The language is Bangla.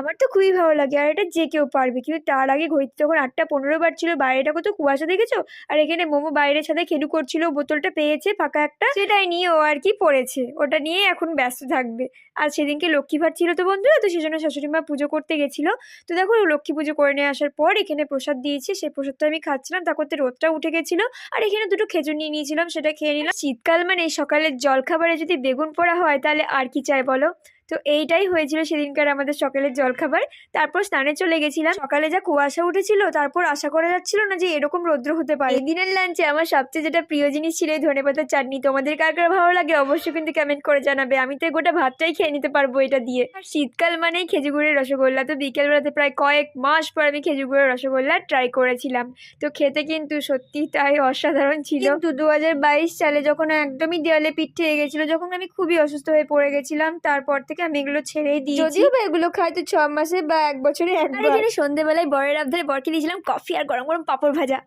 আমার তো খুবই ভালো লাগে। আর এটা যে কেউ পারবে। কিন্তু তার আগে ঘড়িতে তখন আটটা পনেরো বার ছিল বাইরেটা কত কুয়াশা দেখেছ? আর এখানে মোমো বাইরের সাথে খেলু করছিল বোতলটা পেয়েছে ফাঁকা একটা। সেটাই নিয়ে ও আর কি পড়েছে। ওটা নিয়ে এখন ব্যস্ত থাকবে। আর সেদিনকে লক্ষ্মী ভাট ছিল তো বন্ধুরা, তো সেজন্য শাশুড়ি মা পুজো করতে গেছিল। তো দেখো লক্ষ্মী পুজো করে নিয়ে আসার পর এখানে প্রসাদ দিয়েছে। সেই প্রসাদটা আমি খাচ্ছিলাম। তার করতে রোদটা উঠে গেছিল। আর এখানে দুটো খেজুর নিয়ে নিয়েছিলাম, সেটা খেয়ে নিলাম। শীতকাল মানে সকালের জলখাবারে যদি বেগুন পোড়া হয়, তাহলে আর কি চাই বলো? তো এইটাই হয়েছিল সেদিনকার আমাদের সকালের জলখাবার। তারপর স্নানে চলে গেছিলাম। সকালে যা কুয়াশা উঠেছিল তারপর আশা করা যাচ্ছিল না যে এরকম রৌদ্র হতে পারে। দিনের লাঞ্চে আমার সবচেয়ে যেটা প্রিয় জিনিস ছিল এই ধনেপাতার চাটনি। তোমাদের কার কার ভালো লাগে অবশ্যই কিন্তু কমেন্ট করে জানাবে। আমি তো গোটা ভাতটাই খেয়ে নিতে পারব এটা দিয়ে। আর শীতকাল মানেই খেজুর রসগোল্লা। তো বিকেলবেলাতে প্রায় কয়েক মাস পর আমি খেজুর গুড়ের রসগোল্লা ট্রাই করেছিলাম। তো খেতে কিন্তু সত্যি তাই অসাধারণ ছিল। কিন্তু দু হাজার বাইশ সালে যখন একদমই দেওয়ালে পিঠ থেকে গেছিল যখন আমি খুবই অসুস্থ হয়ে পড়ে গেছিলাম তারপর থেকে আমি এগুলো ছেড়ে দিই যদিও বা এগুলো খাই তো ছ মাসে বা এক বছরে একবার। সন্ধ্যেবেলায় বরের আবদারে বরকে দিয়েছিলাম কফি আর গরম গরম পাপড় ভাজা।